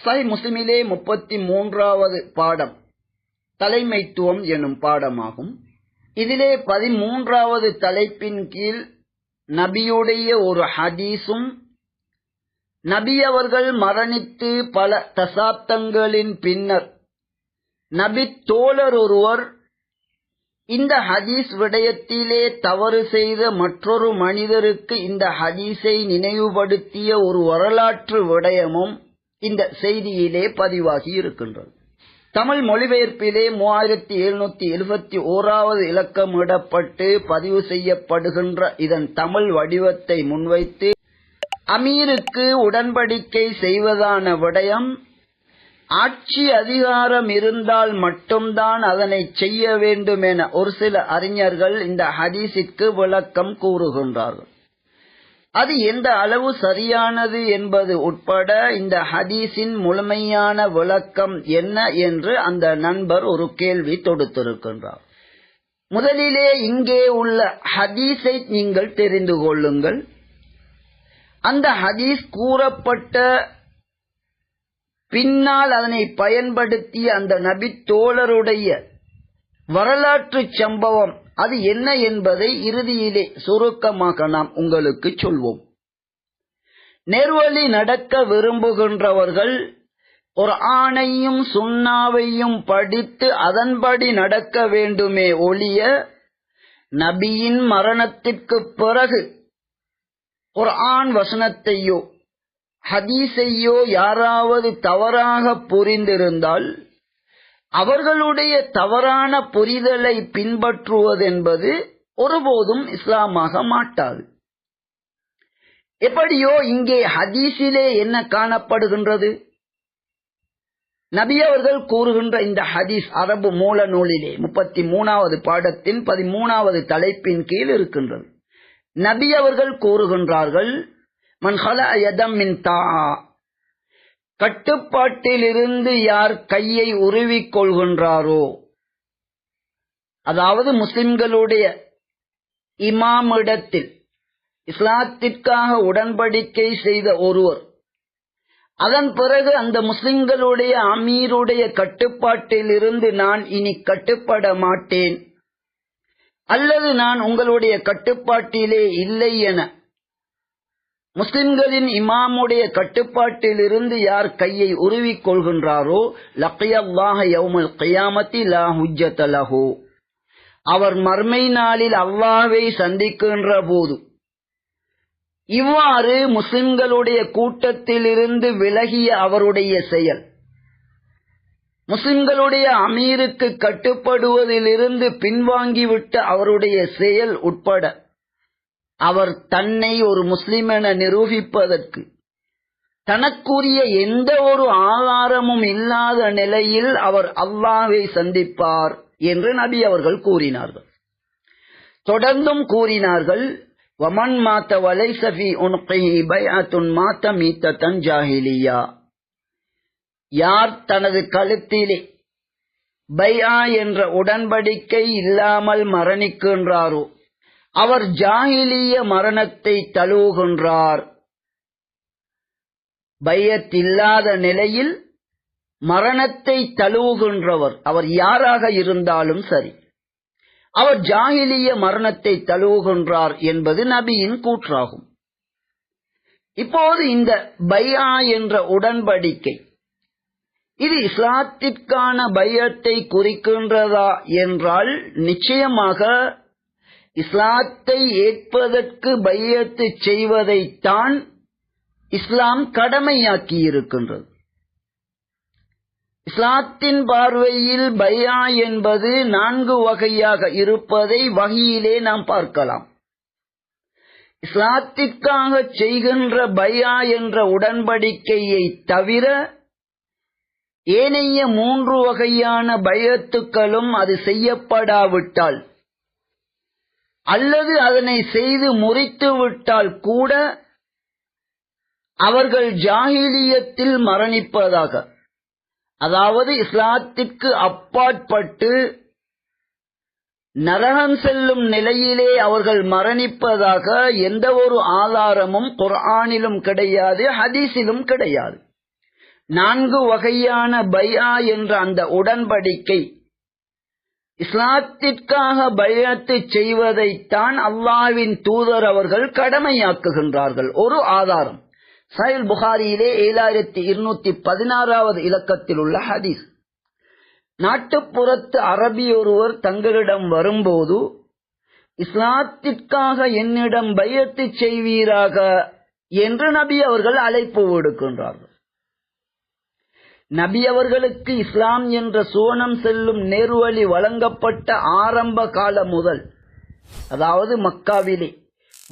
சை முஸ்லிமிலே முப்பத்தி மூன்றாவது பாடம் தலைமைத்துவம் எனும் பாடமாகும். இதிலே பதிமூன்றாவது தலைப்பின் கீழ் நபியுடைய ஒரு ஹதீஸும் நபி அவர்கள் மரணித்து பல தசாப்தங்களின் பின்னர் நபி தோழர் ஒருவர் இந்த ஹதீஸ் விடயத்திலே தவறு செய்த மற்றொரு மனிதருக்கு இந்த ஹதீஸை நினைவுபடுத்திய ஒரு வரலாற்று விடயமும் இந்த செய்தியிலே பதிவாகி இருக்கின்றது. தமிழ் மொழிபெயர்ப்பிலே மூவாயிரத்தி எழுநூத்தி எழுபத்தி ஓராவது இலக்கமிடப்பட்டு பதிவு செய்யப்படுகின்ற இதன் தமிழ் வடிவத்தை முன்வைத்து அமீருக்கு உடன்படிக்கை செய்வதான விடயம் ஆட்சி அதிகாரம் இருந்தால் மட்டும்தான் அதனை செய்ய வேண்டும் என ஒரு சில அறிஞர்கள் இந்த ஹதீஸிற்கு விளக்கம் கூறுகின்றார்கள். அது எந்த அளவு சரியானது என்பது உட்பட இந்த ஹதீஸின் முழுமையான விளக்கம் என்ன என்று அந்த நண்பர் ஒரு கேள்வி தொடுத்திருக்கின்றார். முதலிலே இங்கே உள்ள ஹதீஸை நீங்கள் தெரிந்து கொள்ளுங்கள். அந்த ஹதீஸ் கூறப்பட்ட பின்னால் அதனை பயன்படுத்திய அந்த நபி தோழருடைய வரலாற்று சம்பவம். அது என்ன என்பதை இறுதியிலே சுருக்கமாக நாம் உங்களுக்கு சொல்வோம். நெர்வழி நடக்க விரும்புகின்றவர்கள் ஒரு ஆணையும் சுண்ணாவையும் படித்து அதன்படி நடக்க வேண்டுமே ஒழிய நபியின் மரணத்திற்கு பிறகு ஒரு ஆண் வசனத்தையோ ஹதீஸையோ யாராவது தவறாக புரிந்திருந்தால் அவர்களுடைய தவறான புரிதலை பின்பற்றுவதென்பது ஒருபோதும் இஸ்லாமாக மாட்டாது. எப்படியோ இங்கே ஹதீஸிலே என்ன காணப்படுகின்றது? நபி அவர்கள் கூறுகின்ற இந்த ஹதீஸ் அரபு மூல நூலிலே முப்பத்தி மூணாவது பாடத்தின் பதிமூணாவது தலைப்பின் கீழ் இருக்கின்றது. நபி அவர்கள் கூறுகின்றார்கள் மன்ஹல யதம் மின் தா கட்டுப்பாட்டிலிருந்து யார் கையை உருவிக் கொள்கின்றாரோ அதாவது முஸ்லிம்களுடைய இமாமிடத்தில் இஸ்லாத்திற்காக உடன்படிக்கை செய்த ஒருவர் அதன் பிறகு அந்த முஸ்லிம்களுடைய அமீருடைய கட்டுப்பாட்டிலிருந்து நான் இனி கட்டுப்பட மாட்டேன் அல்லது நான் உங்களுடைய கட்டுப்பாட்டிலே இல்லை என முஸ்லிம்களின் இமாமுடைய கட்டுப்பாட்டில் இருந்து யார் கையை உருவிக் கொள்கின்றாரோ லக்கியல்லாஹ யவுமல் கியாமத்தி லா ஹுஜ்ஜத அவர் மர்மை நாளில் அல்லாவை சந்திக்கின்ற போது இவ்வாறு முஸ்லிம்களுடைய கூட்டத்தில் இருந்து விலகிய அவருடைய செயல் முஸ்லிம்களுடைய அமீருக்கு கட்டுப்படுவதிலிருந்து பின்வாங்கிவிட்ட அவருடைய செயல் உட்பட அவர் தன்னை ஒரு முஸ்லிம் என நிரூபிப்பதற்கு தனக்குரிய எந்த ஒரு ஆதாரமும் இல்லாத நிலையில் அவர் அல்லாவை சந்திப்பார் என்று நபி அவர்கள் கூறினார்கள். தொடர்ந்தும் கூறினார்கள் வமன் மாத்த வலைசபி உன்கி உன் மாத்த மீத்த தஞ்சாஹிலியா யார் தனது கழுத்திலே பையா என்ற உடன்படிக்கை இல்லாமல் மரணிக்கின்றாரோ அவர் ஜாகிலிய மரணத்தை தழுவுகின்றார். பையத்தில்லாத நிலையில் மரணத்தை தழுவுகின்றவர். அவர் யாராக இருந்தாலும் சரி. அவர் ஜாகிலிய மரணத்தை தழுவுகின்றார் என்பது நபியின் கூற்றாகும். இப்போது இந்த பையா என்ற உடன்படிக்கை இது இஸ்லாத்திற்கான பையத்தை குறிக்கின்றதா என்றால் நிச்சயமாக இஸ்லாத்தை ஏற்பதற்கு பையத்து செய்வதைத்தான் இஸ்லாம் கடமையாக்கி இருக்கின்றது இஸ்லாத்தின் பார்வையில் பையா என்பது நான்கு வகையாக இருப்பதை வகையிலே நாம் பார்க்கலாம். இஸ்லாத்திற்காக செய்கின்ற பையா என்ற உடன்படிக்கையை தவிர ஏனைய மூன்று வகையான பயத்துக்களும் அது செய்யப்படாவிட்டால் அல்லது அதனை செய்து முறித்து விட்டால் கூட அவர்கள் ஜாகிலியத்தில் மரணிப்பதாக. அதாவது இஸ்லாத்திற்கு அப்பாற்பட்டு நரகம் செல்லும் நிலையிலே அவர்கள் மரணிப்பதாக எந்த ஒரு ஆதாரமும் குர்ஆனிலும் கிடையாது ஹதீஸிலும் கிடையாது. நான்கு வகையான பையா என்ற அந்த உடன்படிக்கை இஸ்லாத்திற்காக பயத்து செய்வதைத்தான் அல்லாவின் தூதர் அவர்கள் கடமையாக்குகின்றார்கள். ஒரு ஆதாரம். சயல் புகாரியிலே ஏழாயிரத்தி இருநூத்தி பதினாறாவது இலக்கத்தில் உள்ள ஹதீஸ். நாட்டுப்புறத்து அரபி ஒருவர் தங்களிடம் வரும்போது இஸ்லாத்திற்காக என்னிடம் பயத்து செய்வீராக என்று நபி அவர்கள் அழைப்பு விடுக்கின்றார்கள். நபி அவர்களுக்கு இஸ்லாம் என்ற சுவனம் செல்லும் நேர்வழி வழங்கப்பட்ட ஆரம்ப காலம் முதல் அதாவது மக்காவிலே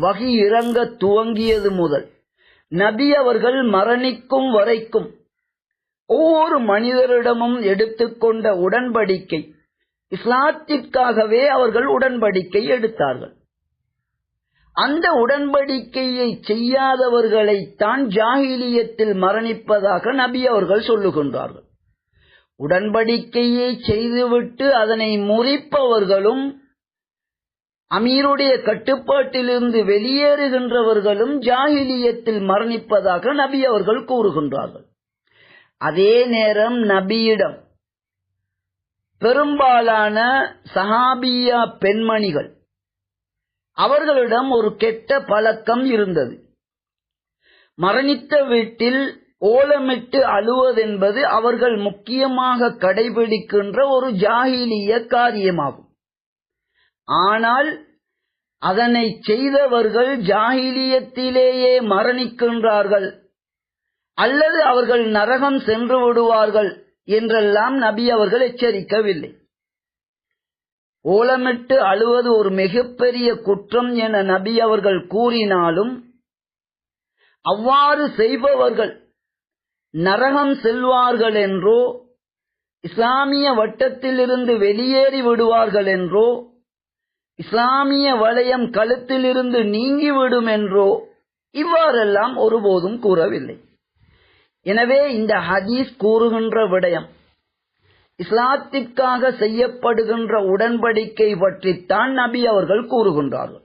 வகி இறங்க துவங்கியது முதல் நபி அவர்கள் மரணிக்கும் வரைக்கும் ஒவ்வொரு மனிதரிடமும் எடுத்துக்கொண்ட உடன்படிக்கை இஸ்லாத்திற்காகவே அவர்கள் உடன்படிக்கை எடுத்தார்கள். அந்த உடன்படிக்கையை செய்யாதவர்களைத்தான் ஜாகிலியத்தில் மரணிப்பதாக நபி அவர்கள் சொல்லுகின்றார்கள். உடன்படிக்கையை செய்துவிட்டு அதனை முறிப்பவர்களும் அமீருடைய கட்டுப்பாட்டிலிருந்து வெளியேறுகின்றவர்களும் ஜாகிலியத்தில் மரணிப்பதாக நபி அவர்கள் கூறுகின்றார்கள். அதே நேரம் நபியிடம் பெரும்பாலான சஹாபியா பெண்மணிகள் அவர்களிடம் ஒரு கெட்ட பழக்கம் இருந்தது. மரணித்த வீட்டில் ஓலமிட்டு அழுவதென்பது அவர்கள் முக்கியமாக கடைபிடிக்கின்ற ஒரு ஜாகிலிய காரியமாகும். ஆனால் அதனை செய்தவர்கள் ஜாகிலியத்திலேயே மரணிக்கின்றார்கள். அல்லது அவர்கள் நரகம் சென்று விடுவார்கள் என்றெல்லாம் நபி அவர்கள் எச்சரிக்கவில்லை. ஓலமிட்டு அழுவது ஒரு மிகப்பெரிய குற்றம் என நபி அவர்கள் கூறினாலும் அவ்வாறு செய்பவர்கள் நரகம் செல்வார்கள் என்றோ இஸ்லாமிய வட்டத்திலிருந்து வெளியேறி விடுவார்கள் என்றோ இஸ்லாமிய வளையம் கழுத்திலிருந்து நீங்கிவிடும் என்றோ இவ்வாறெல்லாம் ஒருபோதும் கூறவில்லை. எனவே இந்த ஹதீஸ் கூறுகின்ற விடயம் இஸ்லாத்திற்காக செய்யப்படுகின்ற உடன்படிக்கை பற்றித்தான் நபி அவர்கள் கூறுகின்றார்கள்.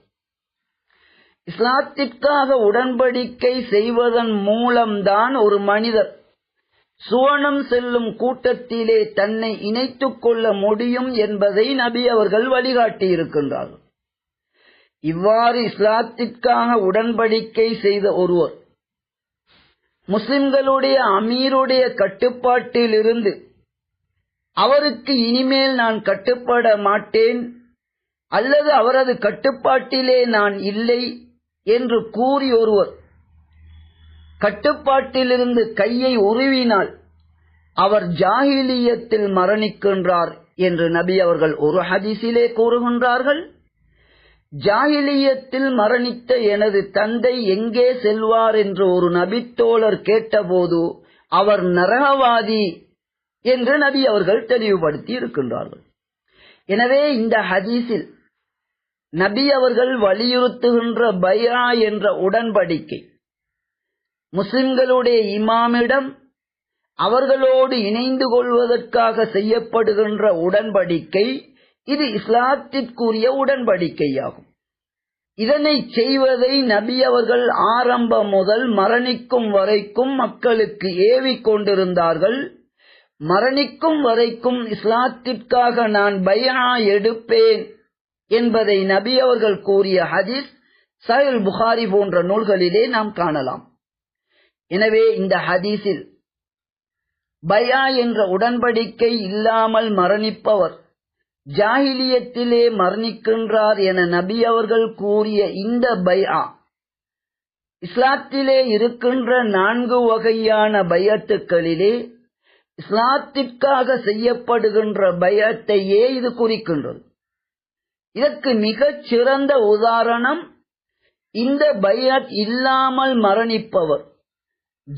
இஸ்லாத்திற்காக உடன்படிக்கை செய்வதன் மூலம்தான் ஒரு மனிதர் சுவனம் செல்லும் கூட்டத்திலே தன்னை இணைத்துக் கொள்ள முடியும் என்பதை நபி அவர்கள் வழிகாட்டி இருக்கின்றார்கள் இவ்வாறு இஸ்லாத்திற்காக உடன்படிக்கை செய்த ஒருவர் முஸ்லிம்களுடைய அமீருடைய கட்டுப்பாட்டில் இருந்து அவருக்கு இனிமேல் நான் கட்டுப்பட மாட்டேன் அல்லது அவரது கட்டுப்பாட்டிலே நான் இல்லை என்று கூறி ஒருவர் கட்டுப்பாட்டிலிருந்து கையை உருவினால் அவர் ஜாகிலியத்தில் மரணிக்கின்றார் என்று நபி அவர்கள் ஒரு ஹதிசிலே கூறுகின்றார்கள். ஜாகிலியத்தில் மரணித்த எனது தந்தை எங்கே செல்வார் என்று ஒரு நபித்தோழர் கேட்டபோது அவர் நரகவாதி என்று நபி அவர்கள் தெளிவுபடுத்தி இருக்கின்றார்கள். எனவே இந்த ஹதீஸில் நபி அவர்கள் வலியுறுத்துகின்ற பைரா என்ற உடன்படிக்கை முஸ்லிம்களுடைய இமாமிடம் அவர்களோடு இணைந்து கொள்வதற்காக செய்யப்படுகின்ற உடன்படிக்கை இது இஸ்லாத்திற்குரிய உடன்படிக்கையாகும். இதனை செய்வதை நபி அவர்கள் ஆரம்பம் முதல் மரணிக்கும் வரைக்கும் மக்களுக்கு ஏவிக் கொண்டிருந்தார்கள் மரணிக்கும் வரைக்கும் இஸ்லாத்திற்காக நான் பயனா எடுப்பேன் என்பதை நபி அவர்கள் கூறிய ஹதீஸ் சஹில் புகாரி போன்ற நூல்களிலே நாம் காணலாம். எனவே இந்த ஹதீஸில் பயா என்ற உடன்படிக்கை இல்லாமல் மரணிப்பவர் ஜாகிலியத்திலே மரணிக்கின்றார் என நபி அவர்கள் கூறிய இந்த பயா இஸ்லாத்திலே இருக்கின்ற நான்கு வகையான பயத்துக்களிலே இஸ்லாத்திற்காக செய்யப்படுகின்ற பயத்தையே இது குறிக்கின்றது. இதற்கு மிகச் சிறந்த உதாரணம் இந்த பையத் இல்லாமல் மரணிப்பவர்.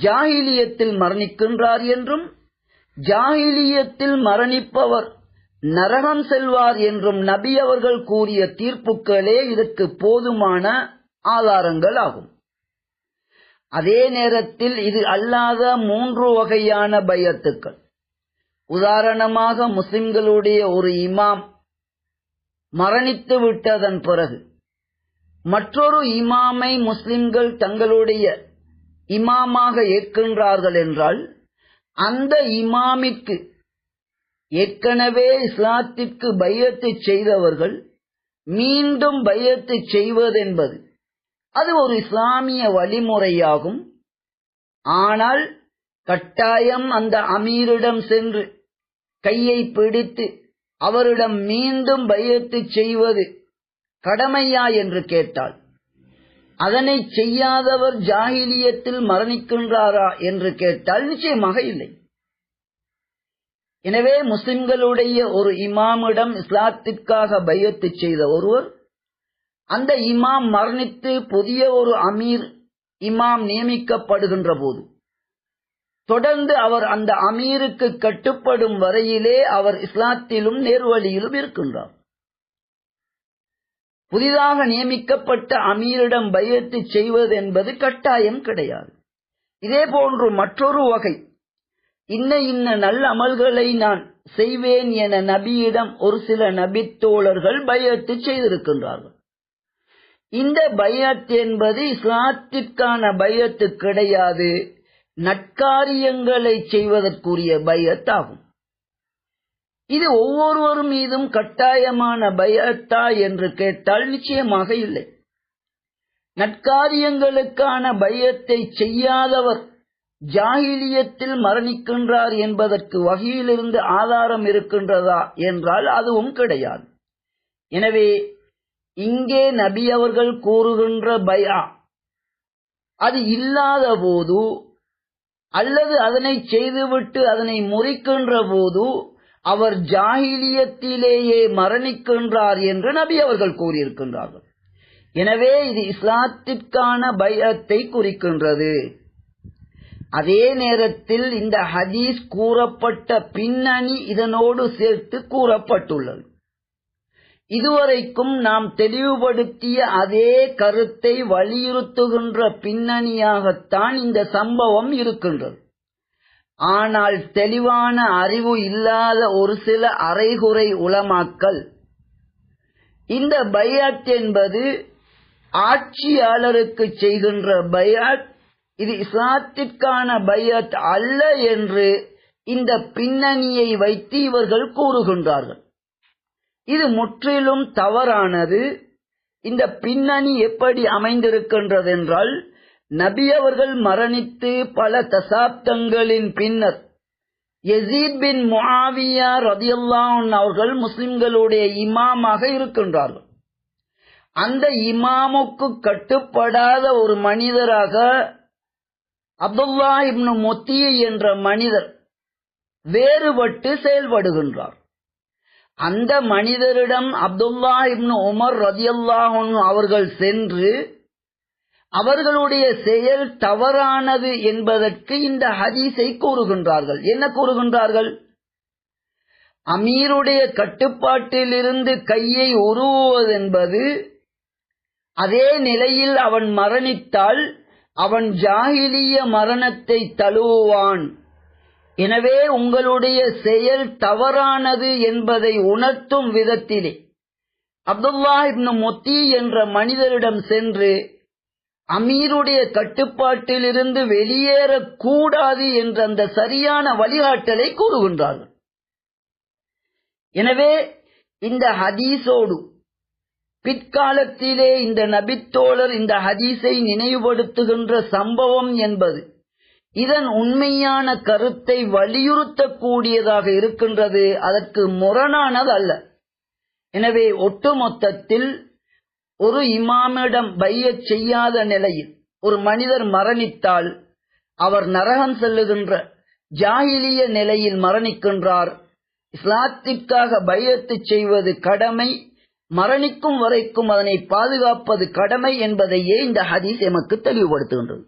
ஜாகிலியத்தில் மரணிக்கின்றார் என்றும் ஜாகிலியத்தில் மரணிப்பவர் நரகம் செல்வார் என்றும் நபி அவர்கள் கூறிய தீர்ப்புகளே இதற்கு போதுமான ஆதாரங்கள் ஆகும். அதே நேரத்தில் இது அல்லாத மூன்று வகையான பயத்துக்கள். உதாரணமாக முஸ்லிம்களுடைய ஒரு இமாம் மரணித்து விட்டதன் பிறகு மற்றொரு இமாமை முஸ்லிம்கள் தங்களுடைய இமாமாக ஏற்கின்றார்கள் என்றால் அந்த இமாமிற்கு ஏற்கனவே இஸ்லாத்திற்கு பையத்து செய்தவர்கள் மீண்டும் பையத்து செய்வதென்பது அது ஒரு இஸ்லாமிய வழிமுறையாகும். ஆனால் கட்டாயம் அந்த அமீரிடம் சென்று கையை பிடித்து அவரிடம் மீண்டும் பயத்து செய்வது கடமையா என்று கேட்டால் அதனை செய்யாதவர் ஜாகிலியத்தில் மரணிக்கின்றாரா என்று கேட்டால் நிச்சயமாக இல்லை. எனவே முஸ்லிம்களுடைய ஒரு இமாமிடம் இஸ்லாத்திற்காக பயத்து செய்த ஒருவர் அந்த இமாம் மரணித்து புதிய ஒரு அமீர் இமாம் நியமிக்கப்படுகின்ற போது தொடர்ந்து அவர் அந்த அமீருக்கு கட்டுப்படும் வரையிலே அவர் இஸ்லாத்திலும் நேர்வழியிலும் இருக்கின்றார். புதிதாக நியமிக்கப்பட்ட அமீரிடம் பயத்து செய்வது என்பது கட்டாயம் கிடையாது. இதே போன்று மற்றொரு வகை இன்ன இன்ன நல்ல அமல்களை நான் செய்வேன் என நபியிடம் ஒரு சில நபித்தோழர்கள் பயத்து செய்திருக்கின்றார்கள். இந்த பையத் என்பது இஸ்லாத்திற்கான பயத்து கிடையாது. நட்காரியங்களை செய்வதற்குரிய பையத் ஆகும் இது ஒவ்வொருவர் மீதும் கட்டாயமான பயத்தா என்று கேட்டால் நிச்சயமாக இல்லை. நட்காரியங்களுக்கான பயத்தை செய்யாதவர் ஜாகிலியத்தில் மரணிக்கின்றார் என்பதற்கு வகையிலிருந்து ஆதாரம் இருக்கின்றதா என்றால் அதுவும் கிடையாது. எனவே இங்கே நபி அவர்கள் கூறுகின்ற பயா அது இல்லாத போது அல்லது அதனை செய்துவிட்டு அதனை முறிக்கின்ற போது அவர் ஜாகிலியத்திலேயே மரணிக்கின்றார் என்று நபி அவர்கள் கூறியிருக்கின்றார்கள். எனவே இது இஸ்லாத்திற்கான பயத்தை குறிக்கின்றது. அதே நேரத்தில் இந்த ஹதீஸ் கூறப்பட்ட பின்னணி இதனோடு சேர்த்து கூறப்பட்டுள்ளது. இதுவரைக்கும் நாம் தெளிவுபடுத்திய அதே கருத்தை வலியுறுத்துகின்ற பின்னணியாகத்தான் இந்த சம்பவம் இருக்கின்றது. ஆனால் தெளிவான அறிவு இல்லாத ஒரு சில அரைகுறை உளமாக்கல் இந்த பயாத் என்பது ஆட்சியாளருக்கு செய்கின்ற பயாத் இது இஸ்லாத்திற்கான பையத் அல்ல என்று இந்த பின்னணியை வைத்து இவர்கள் கூறுகின்றார்கள். இது முற்றிலும் தவறானது. இந்த பின்னணி எப்படி அமைந்திருக்கின்றது என்றால் நபி அவர்கள் மரணித்து பல தசாப்தங்களின் பின்னர் எசீத் பின் முஆவியா ரதியுல்லான் அவர்கள் முஸ்லிம்களுடைய இமாமாக இருக்கின்றார்கள். அந்த இமாமுக்கு கட்டுப்படாத ஒரு மனிதராக அப்துல்லா இப்னு மொத்திய என்ற மனிதர் வேறுபட்டு செயல்படுகின்றார். அந்த மனிதரிடம் அப்துல்லா இப்னு உமர் ரதியல்லாஹன் அவர்கள் சென்று அவர்களுடைய செயல் தவறானது என்பதற்கு இந்த ஹதீஸை கூறுகின்றார்கள். என்ன கூறுகின்றார்கள்? அமீருடைய கட்டுப்பாட்டிலிருந்து கையை உருவுவதென்பது அதே நிலையில் அவன் மரணித்தால் அவன் ஜாகிலிய மரணத்தை தழுவுவான். எனவே உங்களுடைய செயல் தவறானது என்பதை உணர்த்தும் விதத்திலே. அப்துல்லா இப்னு மொத்தி என்ற மனிதரிடம் சென்று அமீருடைய கட்டுப்பாட்டிலிருந்து வெளியேறக்கூடாது என்ற அந்த சரியான வழிகாட்டலை கூறுகின்றார்கள். எனவே இந்த ஹதீஸோடு பிற்காலத்திலே இந்த நபித்தோழர் இந்த ஹதீஸை நினைவுபடுத்துகின்ற சம்பவம் என்பது இதன் உண்மையான கருத்தை வலியுறுத்தக்கூடியதாக இருக்கின்றது. அதற்கு முரணானது அல்ல. எனவே ஒட்டுமொத்தத்தில் ஒரு இமாமிடம் பையச் செய்யாத நிலையில் ஒரு மனிதர் மரணித்தால் அவர் நரகம் செல்லுகின்ற ஜாகிலிய நிலையில் மரணிக்கின்றார். இஸ்லாத்திற்காக பையத்து செய்வது கடமை மரணிக்கும் வரைக்கும் அதனை பாதுகாப்பது கடமை என்பதையே இந்த ஹதீஸ் எமக்கு தெளிவுபடுத்துகின்றது.